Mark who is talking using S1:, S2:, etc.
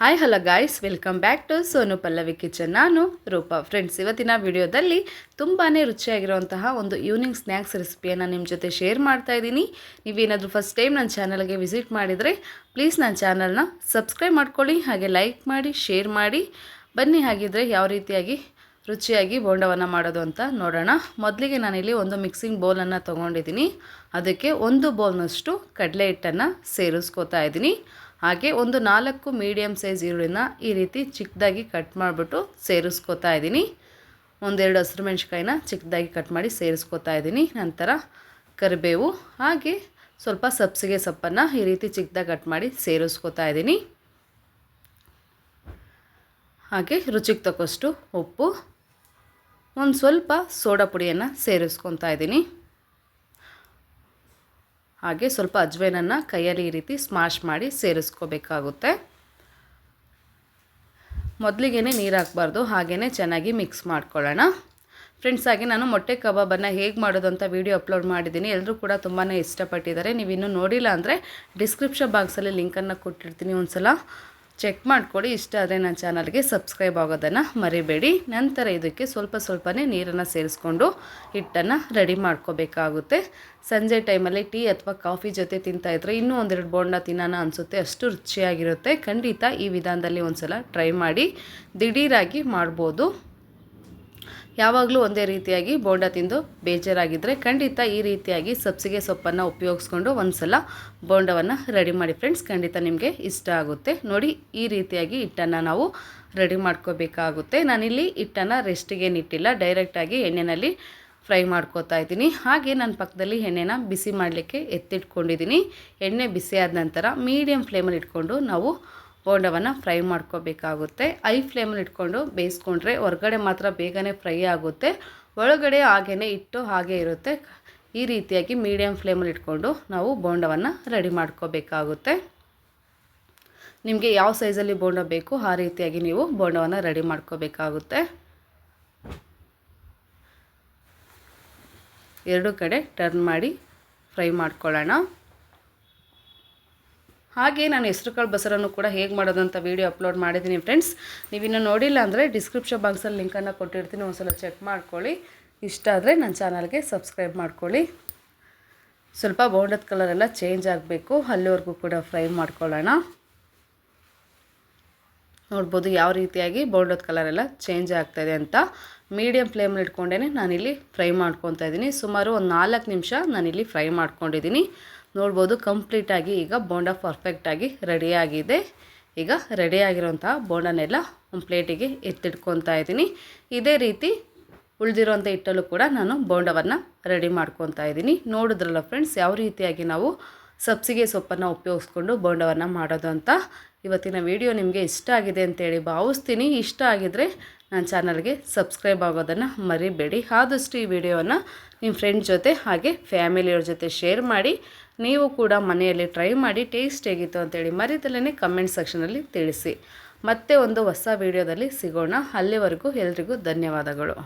S1: Hi hello guys welcome back to Sonu Pallavi kitchen ನಾನು Roopa. Friends ಇವತ್ತಿನ ವಿಡಿಯೋದಲ್ಲಿ ತುಂಬಾ ರುಚಿಯಾಗಿರುವಂತಹ ಒಂದು ಈವ್ನಿಂಗ್ ಸ್ನ್ಯಾಕ್ಸ್ ರೆಸಿಪಿಯನ್ನು ನಿಮ್ಮ ಜೊತೆ ಶೇರ್ ಮಾಡ್ತಾ ಇದ್ದೀನಿ. ನೀವೇನಾದರೂ ಫಸ್ಟ್ ಟೈಮ್ ನನ್ನ ಚಾನಲ್ಗೆ ವಿಸಿಟ್ ಮಾಡಿದರೆ ಪ್ಲೀಸ್ ನನ್ನ ಚಾನಲ್ನ ಸಬ್ಸ್ಕ್ರೈಬ್ ಮಾಡ್ಕೊಳ್ಳಿ, ಹಾಗೆ ಲೈಕ್ ಮಾಡಿ ಶೇರ್ ಮಾಡಿ. ಬನ್ನಿ ಹಾಗಿದ್ರೆ ಯಾವ ರೀತಿಯಾಗಿ ರುಚಿಯಾಗಿ ಬೋಂಡವನ್ನು ಮಾಡೋದು ಅಂತ ನೋಡೋಣ. ಮೊದಲಿಗೆ ನಾನಿಲ್ಲಿ ಒಂದು ಮಿಕ್ಸಿಂಗ್ ಬೌಲನ್ನು ತೊಗೊಂಡಿದ್ದೀನಿ. ಅದಕ್ಕೆ ಒಂದು ಬೌಲ್ನಷ್ಟು ಕಡಲೆ ಹಿಟ್ಟನ್ನು ಸೇರಿಸ್ಕೋತಾ ಇದ್ದೀನಿ. ಹಾಗೆ ಒಂದು ನಾಲ್ಕು ಮೀಡಿಯಮ್ ಸೈಜ್ ಈರುಳ್ಳಿನ ಈ ರೀತಿ ಚಿಕ್ಕದಾಗಿ ಕಟ್ ಮಾಡಿಬಿಟ್ಟು ಸೇರಿಸ್ಕೋತಾ ಇದ್ದೀನಿ. ಒಂದೆರಡು ಹಸಿರು ಮೆಣಸಿಕಾಯಿನ ಚಿಕ್ಕದಾಗಿ ಕಟ್ ಮಾಡಿ ಸೇರಿಸ್ಕೋತಾ ಇದ್ದೀನಿ. ನಂತರ ಕರಿಬೇವು, ಹಾಗೆ ಸ್ವಲ್ಪ ಸಬ್ಸಿಗೆ ಸೊಪ್ಪನ್ನು ಈ ರೀತಿ ಚಿಕ್ಕದಾಗಿ ಕಟ್ ಮಾಡಿ ಸೇರಿಸ್ಕೋತಾ ಇದ್ದೀನಿ. ಹಾಗೆ ರುಚಿಗೆ ತಕ್ಕಷ್ಟು ಉಪ್ಪು, ಒಂದು ಸ್ವಲ್ಪ ಸೋಡಾ ಪುಡಿಯನ್ನು ಸೇರಿಸ್ಕೊತಾ ಇದ್ದೀನಿ. ಹಾಗೆ ಸ್ವಲ್ಪ ಅಜ್ವೈನನ್ನು ಕೈಯಲ್ಲಿ ಈ ರೀತಿ ಸ್ಮಾಶ್ ಮಾಡಿ ಸೇರಿಸ್ಕೋಬೇಕಾಗುತ್ತೆ. ಮೊದಲಿಗೆ ನೀರು ಹಾಕ್ಬಾರ್ದು ಹಾಗೆಯೇ ಚೆನ್ನಾಗಿ ಮಿಕ್ಸ್ ಮಾಡ್ಕೊಳ್ಳೋಣ. ಫ್ರೆಂಡ್ಸ್, ಹಾಗೆ ನಾನು ಮೊಟ್ಟೆ ಕಬಾಬನ್ನು ಹೇಗೆ ಮಾಡೋದು ಅಂತ ವೀಡಿಯೋ ಅಪ್ಲೋಡ್ ಮಾಡಿದ್ದೀನಿ. ಎಲ್ಲರೂ ಕೂಡ ತುಂಬಾ ಇಷ್ಟಪಟ್ಟಿದ್ದಾರೆ. ನೀವು ಇನ್ನೂ ನೋಡಿಲ್ಲ ಅಂದರೆ ಡಿಸ್ಕ್ರಿಪ್ಷನ್ ಬಾಕ್ಸಲ್ಲಿ ಲಿಂಕನ್ನು ಕೊಟ್ಟಿರ್ತೀನಿ ಒಂದು ಸಲ ಚೆಕ್ ಮಾಡ್ಕೊಳ್ಳಿ. ಇಷ್ಟ ಆದರೆ ನನ್ನ ಚಾನಲ್ಗೆ ಸಬ್ಸ್ಕ್ರೈಬ್ ಆಗೋದನ್ನು ಮರಿಬೇಡಿ. ನಂತರ ಇದಕ್ಕೆ ಸ್ವಲ್ಪ ಸ್ವಲ್ಪನೇ ನೀರನ್ನು ಸೇರಿಸ್ಕೊಂಡು ಹಿಟ್ಟನ್ನು ರೆಡಿ ಮಾಡ್ಕೋಬೇಕಾಗುತ್ತೆ. ಸಂಜೆ ಟೈಮಲ್ಲಿ ಟೀ ಅಥವಾ ಕಾಫಿ ಜೊತೆ ತಿಂತಾಯಿದ್ರೆ ಇನ್ನೂ ಒಂದೆರಡು ಬೋಂಡ ತಿನ್ನೋಣ ಅನಿಸುತ್ತೆ. ಅಷ್ಟು ರುಚಿಯಾಗಿರುತ್ತೆ. ಖಂಡಿತ ಈ ವಿಧಾನದಲ್ಲಿ ಒಂದು ಸಲ ಟ್ರೈ ಮಾಡಿ. ದಿಢೀರಾಗಿ ಮಾಡ್ಬೋದು. ಯಾವಾಗಲೂ ಒಂದೇ ರೀತಿಯಾಗಿ ಬೋಂಡ ತಿಂದು ಬೇಜಾರಾಗಿದ್ದರೆ ಖಂಡಿತ ಈ ರೀತಿಯಾಗಿ ಸಬ್ಸಿಗೆ ಸೊಪ್ಪನ್ನು ಉಪಯೋಗಿಸ್ಕೊಂಡು ಒಂದು ಸಲ ಬೋಂಡವನ್ನು ರೆಡಿ ಮಾಡಿ ಫ್ರೆಂಡ್ಸ್, ಖಂಡಿತ ನಿಮಗೆ ಇಷ್ಟ ಆಗುತ್ತೆ. ನೋಡಿ, ಈ ರೀತಿಯಾಗಿ ಹಿಟ್ಟನ್ನು ನಾವು ರೆಡಿ ಮಾಡ್ಕೋಬೇಕಾಗುತ್ತೆ. ನಾನಿಲ್ಲಿ ಹಿಟ್ಟನ್ನು ರೆಸ್ಟಿಗೆ ಇಟ್ಟಿಲ್ಲ ಡೈರೆಕ್ಟಾಗಿ ಎಣ್ಣೆನಲ್ಲಿ ಫ್ರೈ ಮಾಡ್ಕೋತಾ ಇದ್ದೀನಿ. ಹಾಗೆ ನನ್ನ ಪಕ್ಕದಲ್ಲಿ ಎಣ್ಣೆನ ಬಿಸಿ ಮಾಡಲಿಕ್ಕೆ ಎತ್ತಿಟ್ಕೊಂಡಿದ್ದೀನಿ. ಎಣ್ಣೆ ಬಿಸಿ ಆದ ನಂತರ ಮೀಡಿಯಮ್ ಫ್ಲೇಮಲ್ಲಿ ಇಟ್ಕೊಂಡು ನಾವು ಬೋಂಡವನ್ನು ಫ್ರೈ ಮಾಡ್ಕೋಬೇಕಾಗುತ್ತೆ. ಐ ಫ್ಲೇಮಲ್ಲಿ ಇಟ್ಕೊಂಡು ಬೇಯಿಸ್ಕೊಂಡ್ರೆ ಹೊರಗಡೆ ಮಾತ್ರ ಬೇಗನೆ ಫ್ರೈ ಆಗುತ್ತೆ. ಒಳಗಡೆ ಹಾಗೇ ಇಟ್ಟು ಹಾಗೆ ಇರುತ್ತೆ. ಈ ರೀತಿಯಾಗಿ ಮೀಡಿಯಮ್ ಫ್ಲೇಮಲ್ಲಿ ಇಟ್ಕೊಂಡು ನಾವು ಬೋಂಡವನ್ನು ರೆಡಿ ಮಾಡ್ಕೋಬೇಕಾಗುತ್ತೆ. ನಿಮಗೆ ಯಾವ ಸೈಜಲ್ಲಿ ಬೋಂಡ ಬೇಕು ಆ ರೀತಿಯಾಗಿ ನೀವು ಬೋಂಡವನ್ನು ರೆಡಿ ಮಾಡ್ಕೋಬೇಕಾಗುತ್ತೆ. ಎರಡು ಕಡೆ ಟರ್ನ್ ಮಾಡಿ ಫ್ರೈ ಮಾಡ್ಕೊಳ್ಳೋಣ. ಹಾಗೆ ನಾನು ಹೆಸರುಕಾಳು ಬಸರನ್ನು ಕೂಡ ಹೇಗೆ ಮಾಡೋದು ಅಂತ ವೀಡಿಯೋ ಅಪ್ಲೋಡ್ ಮಾಡಿದ್ದೀನಿ ಫ್ರೆಂಡ್ಸ್ ನೀವಿನ್ನು ನೋಡಿಲ್ಲ ಅಂದರೆ ಡಿಸ್ಕ್ರಿಪ್ಷನ್ ಬಾಕ್ಸಲ್ಲಿ ಲಿಂಕನ್ನು ಕೊಟ್ಟಿರ್ತೀನಿ, ಒಂದ್ಸಲ ಚೆಕ್ ಮಾಡ್ಕೊಳ್ಳಿ. ಇಷ್ಟ ಆದರೆ ನನ್ನ ಚಾನಲ್ಗೆ ಸಬ್ಸ್ಕ್ರೈಬ್ ಮಾಡ್ಕೊಳ್ಳಿ. ಸ್ವಲ್ಪ ಕಲರ್ ಕಲರೆಲ್ಲ ಚೇಂಜ್ ಆಗಬೇಕು, ಅಲ್ಲಿವರೆಗೂ ಕೂಡ ಫ್ರೈ ಮಾಡ್ಕೊಳ್ಳೋಣ. ನೋಡ್ಬೋದು ಯಾವ ರೀತಿಯಾಗಿ ಕಲರ್ ಕಲರೆಲ್ಲ ಚೇಂಜ್ ಆಗ್ತಾಯಿದೆ ಅಂತ. ಮೀಡಿಯಮ್ ಫ್ಲೇಮಲ್ಲಿ ಇಟ್ಕೊಂಡೇ ನಾನಿಲ್ಲಿ ಫ್ರೈ ಮಾಡ್ಕೊತಾ ಇದ್ದೀನಿ. ಸುಮಾರು ಒಂದು ನಾಲ್ಕು ನಿಮಿಷ ನಾನಿಲ್ಲಿ ಫ್ರೈ ಮಾಡ್ಕೊಂಡಿದ್ದೀನಿ. ನೋಡ್ಬೋದು ಕಂಪ್ಲೀಟಾಗಿ ಈಗ ಬೋಂಡ ಪರ್ಫೆಕ್ಟಾಗಿ ರೆಡಿಯಾಗಿದೆ ಈಗ ರೆಡಿಯಾಗಿರೋಂಥ ಬೋಂಡನೆಲ್ಲ ಒಂದು ಪ್ಲೇಟಿಗೆ ಎತ್ತಿಟ್ಕೊತಾ ಇದ್ದೀನಿ. ಇದೇ ರೀತಿ ಉಳಿದಿರೋಂಥ ಹಿಟ್ಟಲ್ಲೂ ಕೂಡ ನಾನು ಬೋಂಡವನ್ನು ರೆಡಿ ಮಾಡ್ಕೊತಾ ಇದ್ದೀನಿ. ನೋಡಿದ್ರಲ್ಲ ಫ್ರೆಂಡ್ಸ್ ಯಾವ ರೀತಿಯಾಗಿ ನಾವು ಸಬ್ಸಿಗೆ ಸೊಪ್ಪನ್ನು ಉಪಯೋಗಿಸ್ಕೊಂಡು ಬೋಂಡವನ್ನು ಮಾಡೋದು ಅಂತ ಇವತ್ತಿನ ವಿಡಿಯೋ ನಿಮಗೆ ಇಷ್ಟ ಆಗಿದೆ ಅಂತೇಳಿ ಭಾವಿಸ್ತೀನಿ. ಇಷ್ಟ ಆಗಿದರೆ ನನ್ನ ಚಾನಲ್ಗೆ ಸಬ್ಸ್ಕ್ರೈಬ್ ಆಗೋದನ್ನು ಮರಿಬೇಡಿ. ಆದಷ್ಟು ಈ ವಿಡಿಯೋವನ್ನು ನಿಮ್ಮ ಫ್ರೆಂಡ್ ಜೊತೆ ಹಾಗೆ ಫ್ಯಾಮಿಲಿಯವ್ರ ಜೊತೆ ಶೇರ್ ಮಾಡಿ. ನೀವು ಕೂಡ ಮನೆಯಲ್ಲಿ ಟ್ರೈ ಮಾಡಿ ಟೇಸ್ಟ್ ಹೇಗಿತ್ತು ಅಂತೇಳಿ ಮರಿದಲ್ಲೇ ಕಮೆಂಟ್ ಸೆಕ್ಷನಲ್ಲಿ ತಿಳಿಸಿ. ಮತ್ತೆ ಒಂದು ಹೊಸ ವಿಡಿಯೋದಲ್ಲಿ ಸಿಗೋಣ. ಅಲ್ಲಿವರೆಗೂ ಎಲ್ರಿಗೂ ಧನ್ಯವಾದಗಳು.